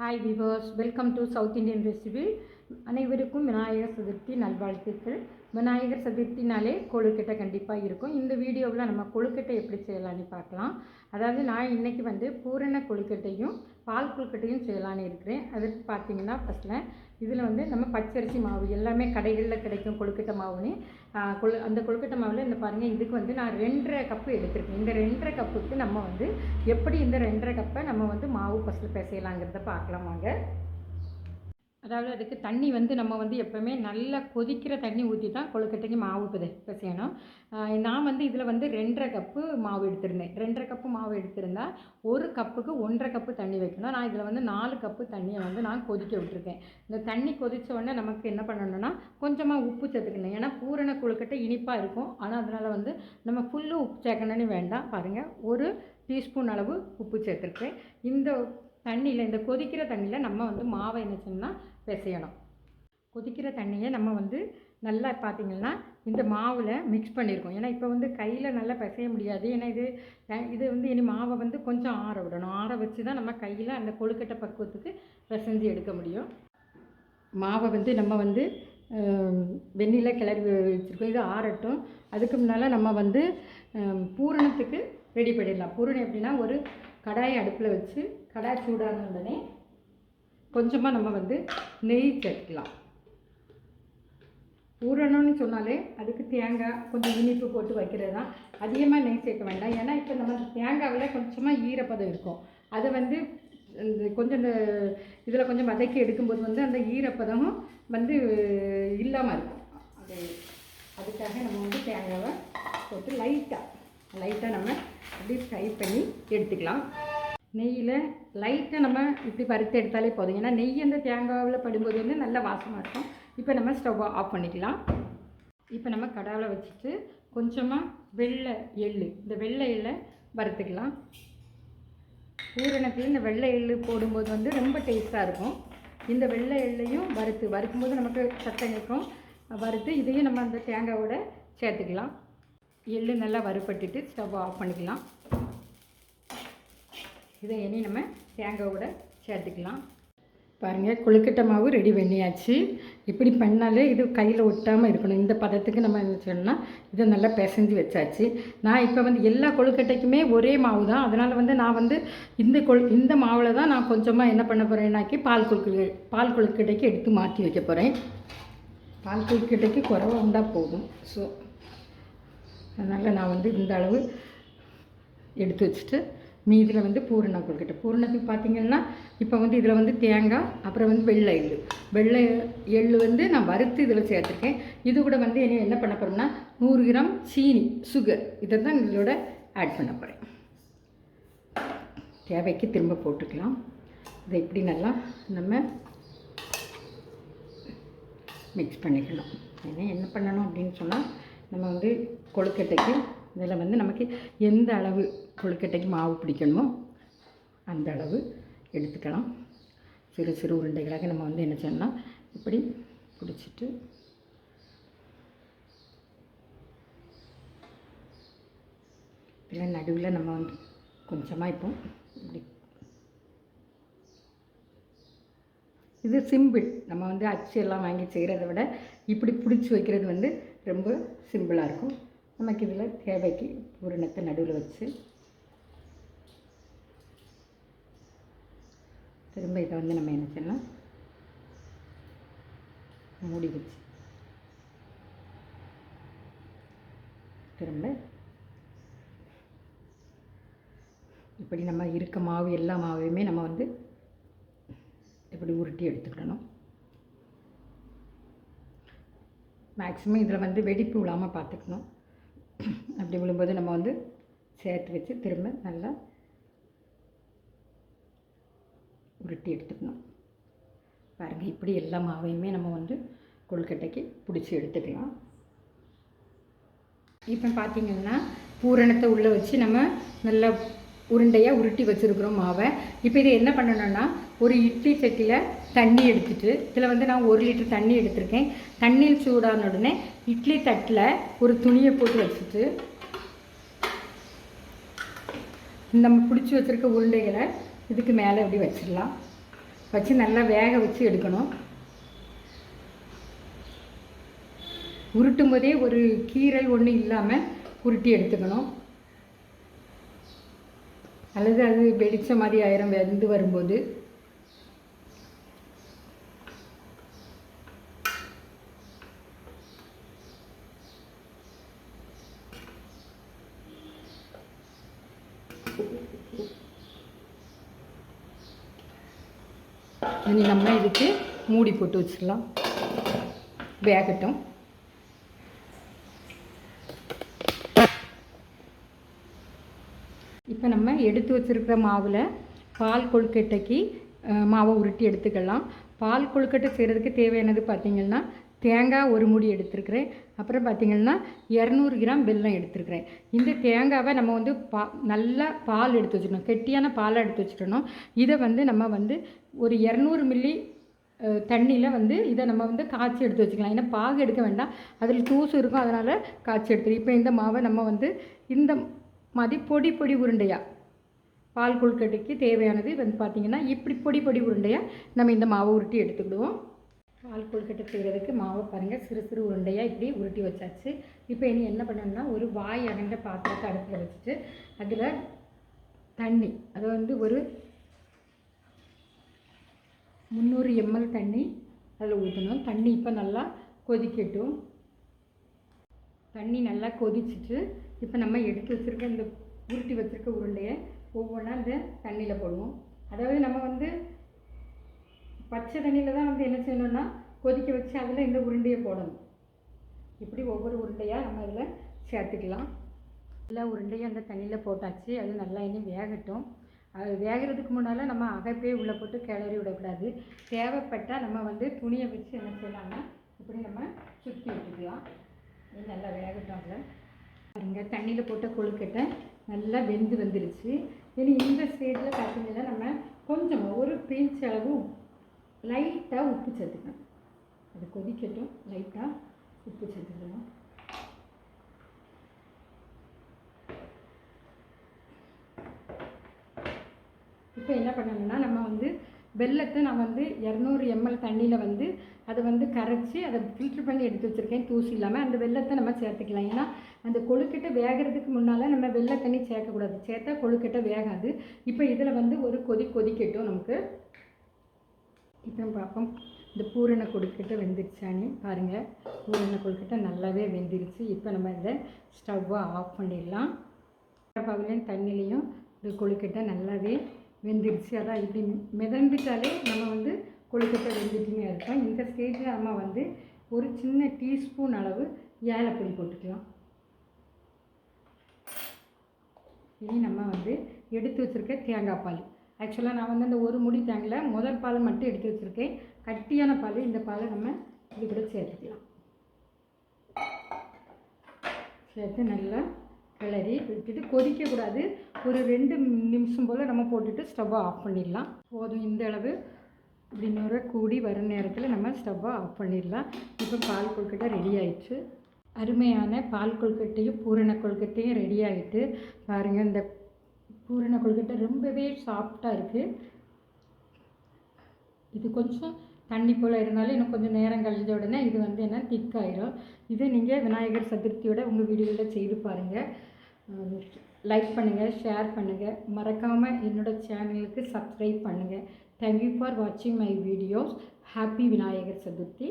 Hi viewers welcome to south Indian recipe அனைவருக்கும் விநாயகர் சதுர்த்தி நல்வாழ்த்துக்கள். விநாயகர் சதுர்த்தினாலே கொழுக்கட்டை கண்டிப்பாக இருக்கும். இந்த வீடியோவில் நம்ம கொழுக்கட்டை எப்படி செய்யலான்னு பார்க்கலாம். அதாவது நான் இன்றைக்கி வந்து பூரண கொழுக்கட்டையும் பால் கொழுக்கட்டையும் செய்யலான்னு இருக்கிறேன். அதுக்கு பார்த்தீங்கன்னா ஃபஸ்ட்டில் இதில் வந்து நம்ம பச்சரிசி மாவு எல்லாமே கடைகளில் கிடைக்கும் கொழுக்கட்டை மாவுன்னு. கொழு அந்த கொழுக்கட்டை மாவில் இந்த பாருங்கள் இதுக்கு வந்து நான் ரெண்டரை கப்பு எடுத்திருக்கேன். இந்த ரெண்டரை கப்புக்கு நம்ம வந்து எப்படி இந்த ரெண்டரை கப்பை நம்ம வந்து மாவு பசில் பிசையலாங்கிறத பார்க்கலாம் வாங்க. அதாவது அதுக்கு தண்ணி வந்து நம்ம வந்து எப்போவுமே நல்லா கொதிக்கிற தண்ணி ஊற்றி தான் கொழுக்கட்டைக்கு மாவு பித பிசையணும். நான் வந்து இதில் வந்து ரெண்டரை கப்பு மாவு எடுத்திருந்தேன். ரெண்டரை கப்பு மாவு எடுத்திருந்தா ஒரு கப்புக்கு ஒன்றரை கப்பு தண்ணி வைக்கணும். நான் இதில் வந்து நாலு கப்பு தண்ணியை வந்து நான் கொதிக்க விட்டுருக்கேன். இந்த தண்ணி கொதித்த உடனே நமக்கு என்ன பண்ணணும்னா கொஞ்சமாக உப்பு சேர்த்துக்கணும். ஏன்னா பூரண கொழுக்கட்டை இனிப்பாக இருக்கும். ஆனால் அதனால் வந்து நம்ம ஃபுல்லு உப்பு சேர்க்கணும்னு வேண்டாம். பாருங்கள் ஒரு டீஸ்பூன் அளவு உப்பு சேர்த்துருக்கேன். இந்த தண்ணியில் இந்த கொதிக்கிற தண்ணியில் நம்ம வந்து மாவை என்ன செய்யணும்னா பிசையணும். கொதிக்கிற தண்ணியை நம்ம வந்து நல்லா பார்த்தீங்கன்னா இந்த மாவில் மிக்ஸ் பண்ணியிருக்கோம் ஏன்னா இப்போ வந்து கையில் நல்லா பிசைய முடியாது. ஏன்னா இது இது வந்து இனி மாவை வந்து கொஞ்சம் ஆற விடணும். ஆற வச்சு தான் நம்ம கையில் அந்த கொழுக்கட்டை பக்குவத்துக்கு பிசைஞ்சு எடுக்க முடியும். மாவை வந்து நம்ம வந்து வெந்நில கிளறி வச்சுருக்கோம். இது ஆறட்டும். அதுக்கு முன்னால் நம்ம வந்து பூரணத்துக்கு ரெடி பண்ணிடலாம். பூரணம் எப்படின்னா ஒரு கடாயை அடுப்பில் வச்சு கடாய் சூடான உடனே கொஞ்சமாக நம்ம வந்து நெய் சேர்த்துக்கலாம் ஊறணும்னு சொன்னாலே அதுக்கு தேங்காய் கொஞ்சம் இனிப்பு போட்டு வைக்கிறது தான். அதிகமாக நெய் சேர்க்க வேண்டாம். ஏன்னா இப்போ நம்ம தேங்காவில் கொஞ்சமாக ஈரப்பதம் இருக்கும். அதை வந்து இந்த கொஞ்சம் இந்த இதில் கொஞ்சம் வதக்கி எடுக்கும்போது வந்து அந்த ஈரப்பதமும் வந்து இல்லாமல் இருக்கும். அது அதுக்காக நம்ம வந்து தேங்காவை போட்டு லைட்டாக லைட்டாக நம்ம அப்படியே ஃப்ரை பண்ணி எடுத்துக்கலாம். நெய்யில் லைட்டாக நம்ம இப்படி வறுத்து எடுத்தாலே போதும். ஏன்னா நெய் அந்த தேங்காவில் படும்போது வந்து நல்ல வாசமாக இருக்கும். இப்போ நம்ம ஸ்டவ் ஆஃப் பண்ணிக்கலாம். இப்போ நம்ம கடாவில் வச்சுட்டு கொஞ்சமாக வெள்ளை எள்ளு இந்த வெள்ளை எள்ளை வறுத்துக்கலாம். பூரணத்தில் இந்த வெள்ளை எள்ளு போடும்போது வந்து ரொம்ப டேஸ்ட்டாக இருக்கும். இந்த வெள்ளை எள்ளையும் வறுத்து வறுக்கும்போது நமக்கு சத்தம் இருக்கும் வறுத்து இதையும் நம்ம அந்த தேங்காவோட சேர்த்துக்கலாம். எள்ளு நல்லா வறுப்பட்டுட்டு ஸ்டவ் ஆஃப் பண்ணிக்கலாம். இதை இனி நம்ம தேங்காவோட சேர்த்துக்கலாம். பாருங்கள் கொழுக்கட்டை மாவு ரெடி பண்ணியாச்சு. இப்படி பண்ணாலே இது கையில் ஒட்டாமல் இருக்கணும். இந்த பதத்துக்கு நம்ம என்ன செய்யணும்னா இதை நல்லா பிசைஞ்சு வச்சாச்சு. நான் இப்போ வந்து எல்லா கொழுக்கட்டைக்குமே ஒரே மாவு தான். அதனால் வந்து நான் வந்து இந்த கொழு இந்த மாவில் தான் நான் கொஞ்சமாக என்ன பண்ண போகிறேன்னாக்கி பால் கொழுக்கட்டை பால் கொழுக்கட்டைக்கு எடுத்து மாற்றி வைக்க போகிறேன் பால் கொழுக்கட்டைக்கு குறவாக இருந்தால் போதும். ஸோ அதனால் நான் வந்து இந்த அளவு எடுத்து வச்சுட்டு மீதியில் வந்து பூரணா கொழுக்கட்டை பூரணத்துக்கு பார்த்தீங்கன்னா இப்போ வந்து இதில் வந்து தேங்காய் அப்புறம் வந்து வெள்ளை எள்ளு. வெள்ளை எள்ளு வந்து நான் வறுத்து இதில் சேர்த்துருக்கேன். இது கூட வந்து என்ன என்ன பண்ண போகிறோம்னா நூறு கிராம் சீனி சுகர் இதை தான் இதோட ஆட் பண்ண போகிறேன் தேவைக்கு திரும்ப போட்டுக்கலாம். இதை இப்படி நல்லா நம்ம மிக்ஸ் பண்ணிக்கணும் ஏன்னா என்ன பண்ணணும் அப்படின்னு சொன்னால் நம்ம வந்து கொழுக்கட்டைக்கு இதில் வந்து நமக்கு எந்த அளவு கொழுக்கட்டைக்கு மாவு பிடிக்கணுமோ அந்த அளவு எடுத்துக்கலாம். சிறு சிறு உருண்டைகளாக நம்ம வந்து என்ன செய்யணும்னா இப்படி பிடிச்சிட்டு இதில் நடுவில் நம்ம வந்து கொஞ்சமாக இப்போ இப்படி இது சிம்பிள். நம்ம வந்து அச்சு எல்லாம் வாங்கி செய்கிறத விட இப்படி பிடிச்சி வைக்கிறது வந்து ரொம்ப சிம்பிளாக இருக்கும். நமக்கு இதில் தேவைக்கு பூரணத்தை நடுவில் வச்சு திரும்ப இதை வந்து நம்ம என்ன செய்யலாம்? மூடி வச்சு. திரும்ப இப்படி நம்ம இருக்க மாவு எல்லா மாவையுமே நம்ம வந்து இப்படி உருட்டி எடுத்துக்கிடணும். மேக்ஸிமம் இதில் வந்து வெடிப்பு விழாமல் பார்த்துக்கணும். அப்படி விழும்போது நம்ம வந்து சேர்த்து வச்சு திரும்ப நல்லா உருட்டி எடுத்துக்கணும். பாருங்கள் இப்படி எல்லா மாவையுமே நம்ம வந்து கொழுக்கட்டைக்கு பிடிச்சி எடுத்துக்கலாம். இப்போ பார்த்தீங்கன்னா பூரணத்தை உள்ளே வச்சு நம்ம நல்லா உருண்டையாக உருட்டி வச்சுருக்குறோம் மாவை. இப்போ இதை என்ன பண்ணணும்னா ஒரு இட்லி சட்டியில் தண்ணி எடுத்துட்டு இதில் வந்து நான் ஒரு லிட்டர் தண்ணி எடுத்திருக்கேன். தண்ணீர் சூடான உடனே இட்லி தட்டில் ஒரு துணியை போட்டு வச்சுட்டு நம்ம பிடிச்சி வச்சுருக்க உருண்டைகளை இதுக்கு மேலே இப்படி வச்சிடலாம். வச்சு நல்லா வேக வச்சு எடுக்கணும். உருட்டும் போதே ஒரு கீரல் ஒன்றும் இல்லாமல் உருட்டி எடுத்துக்கணும். அல்லது அது வெடிச்ச மாதிரி ஆயிரம் வெந்து வரும்போது இனி நம்ம இதுக்கு மூடி போட்டு வச்சிடலாம். வேகட்டும். இப்போ நம்ம எடுத்து வச்சிருக்கிற மாவில் பால் கொழுக்கட்டைக்கு மாவை உருட்டி எடுத்துக்கலாம். பால் கொழுக்கட்டை செய்கிறதுக்கு தேவையானது பார்த்திங்கன்னா தேங்காய் ஒரு மூடி எடுத்துருக்கிறேன். அப்புறம் பார்த்திங்கன்னா இரநூறு கிராம் வெல்லம் எடுத்துருக்கிறேன். இந்த தேங்காவை நம்ம வந்து பா நல்லா பால் எடுத்து வச்சுக்கணும் கெட்டியான பாலை எடுத்து வச்சுக்கணும் இதை வந்து நம்ம வந்து ஒரு இரநூறு மில்லி தண்ணியில் வந்து இதை நம்ம வந்து காய்ச்சி எடுத்து வச்சுக்கலாம். ஏன்னா பாகு எடுக்க வேண்டாம். அதில் தூசு இருக்கும் அதனால் காய்ச்சி எடுத்து இப்போ இந்த மாவை நம்ம வந்து இந்த மாதிரி பொடி பொடி உருண்டையாக பால் கொழுக்கட்டைக்கு தேவையானது வந்து பார்த்திங்கன்னா இப்படி பொடி பொடி உருண்டையாக நம்ம இந்த மாவை உருட்டி எடுத்துக்கிடுவோம். பால் கொழுக்கட்டை செய்கிறதுக்கு மாவை பாருங்கள் சிறு சிறு உருண்டையாக இப்படி உருட்டி வச்சாச்சு. இப்போ இனி என்ன பண்ணணும்னா ஒரு வாய் அகண்ட பாத்திரத்தை அடுப்பில் வச்சுட்டு அதில் தண்ணி அதை வந்து ஒரு முந்நூறு எம்எல் தண்ணி அதில் ஊற்றணும் தண்ணி இப்போ நல்லா கொதிக்கட்டும். தண்ணி நல்லா கொதிச்சிட்டு இப்போ நம்ம எடுத்து வச்சுருக்க இந்த உருட்டி வச்சுருக்க உருண்டையை ஒவ்வொன்றா இந்த தண்ணியில் போடுவோம். அதாவது நம்ம வந்து பச்சை தண்ணியில் தான் வந்து என்ன செய்யணும்னா கொதிக்க வச்சு அதில் இந்த உருண்டையை போடணும். இப்படி ஒவ்வொரு உருண்டையாக நம்ம அதில் சேர்த்துக்கலாம். எல்லா உருண்டையும் அந்த தண்ணியில் போட்டாச்சு. அது நல்லா இன்னும் வேகட்டும். அது வேகிறதுக்கு முன்னால் நம்ம அகப்பே உள்ளே போட்டு கிளறி விடக்கூடாது. தேவைப்பட்டால் நம்ம வந்து துணியை வச்சு என்ன செய்யலாம்னா இப்படி நம்ம சுற்றி விட்டுக்கலாம். இது நல்லா வேகட்டும் அதில். பாருங்க தண்ணியில் போட்ட கொழுக்கட்டை நல்லா வெந்து வந்துருச்சு. இனி இந்த ஸ்டேஜில் பார்த்தீங்கன்னா நம்ம கொஞ்சம் ஒரு பிஞ்ச் அளவு லைட்டாக உப்பு சேர்த்துக்கணும் அது கொதிக்கட்டும் லைட்டாக உப்பு சேர்த்துக்கணும் இப்போ என்ன பண்ணணும்னா நம்ம வந்து வெள்ளத்தை நான் வந்து இரநூறு எம்எல் தண்ணியில் வந்து அதை வந்து கரைச்சி அதை ஃபில்ட்ரு பண்ணி எடுத்து வச்சுருக்கேன். தூசி இல்லாமல் அந்த வெள்ளத்தை நம்ம சேர்த்துக்கலாம். ஏன்னா அந்த கொழுக்கட்டை வேகிறதுக்கு முன்னால் நம்ம வெள்ளை தண்ணி சேர்க்கக்கூடாது. சேர்த்தா கொழுக்கட்டை வேகாது. இப்போ இதில் வந்து ஒரு கொதி கொதிக்கட்டும் நமக்கு. இப்போ பார்ப்போம். இந்த பூரண கொழுக்கட்டை வெந்துருச்சான்னு பாருங்கள் பூரண கொழுக்கட்டை நல்லாவே வெந்துருச்சு. இப்போ நம்ம இதை ஸ்டவ்வை ஆஃப் பண்ணிடலாம். பகுதியிலையும் தண்ணிலையும் இந்த கொழுக்கட்டை நல்லாவே வெந்துருச்சு. அதான் இப்படி மிதந்துட்டாலே நம்ம வந்து கொழுக்கட்டை வெந்துட்டுன்னு அர்த்தம் இந்த ஸ்டேஜில் நம்ம வந்து ஒரு சின்ன டீஸ்பூன் அளவு ஏலப்பொடி போட்டுக்கலாம். இனி நம்ம வந்து எடுத்து வச்சுருக்க தேங்காய் பால். ஆக்சுவலாக நான் வந்து அந்த ஒரு முடி தேங்காயில் முதல் பால் மட்டும் எடுத்து வச்சுருக்கேன். கட்டியான பால் இந்த பாலை நம்ம இது கூட சேர்த்துக்கலாம். சேர்த்து நல்லா கிளறி விட்டுட்டு கொதிக்கக்கூடாது ஒரு ரெண்டு நிமிஷம் போல் நம்ம போட்டுட்டு ஸ்டவ்வை ஆஃப் பண்ணிடலாம். போதும். இந்த அளவு இப்படி நுர கூடி வர நேரத்தில் நம்ம ஸ்டவ்வை ஆஃப் பண்ணிடலாம். இப்போ பால் கொழுக்கட்டை ரெடி ஆயிடுச்சு. அருமையான பால் கொழுக்கட்டையும் பூரண கொழுக்கட்டையும் ரெடி ஆகிட்டு பாருங்கள் இந்த பூரண கொழுக்கட்டை ரொம்பவே சாஃப்டாக இருக்குது இது கொஞ்சம் தண்ணி போல் இருந்தாலும் இன்னும் கொஞ்சம் நேரம் கழிஞ்ச உடனே இது வந்து என்ன திக்காயிரும் இது நீங்கள் விநாயகர் சதுர்த்தியோட உங்கள் வீடுகளில் செய்து பாருங்கள் லைக் பண்ணுங்கள் ஷேர் பண்ணுங்கள் மறக்காமல் என்னோடய சேனலுக்கு சப்ஸ்கிரைப் பண்ணுங்கள் தேங்க்யூ ஃபார் வாட்சிங் my videos happy Vinayagar Chaturthi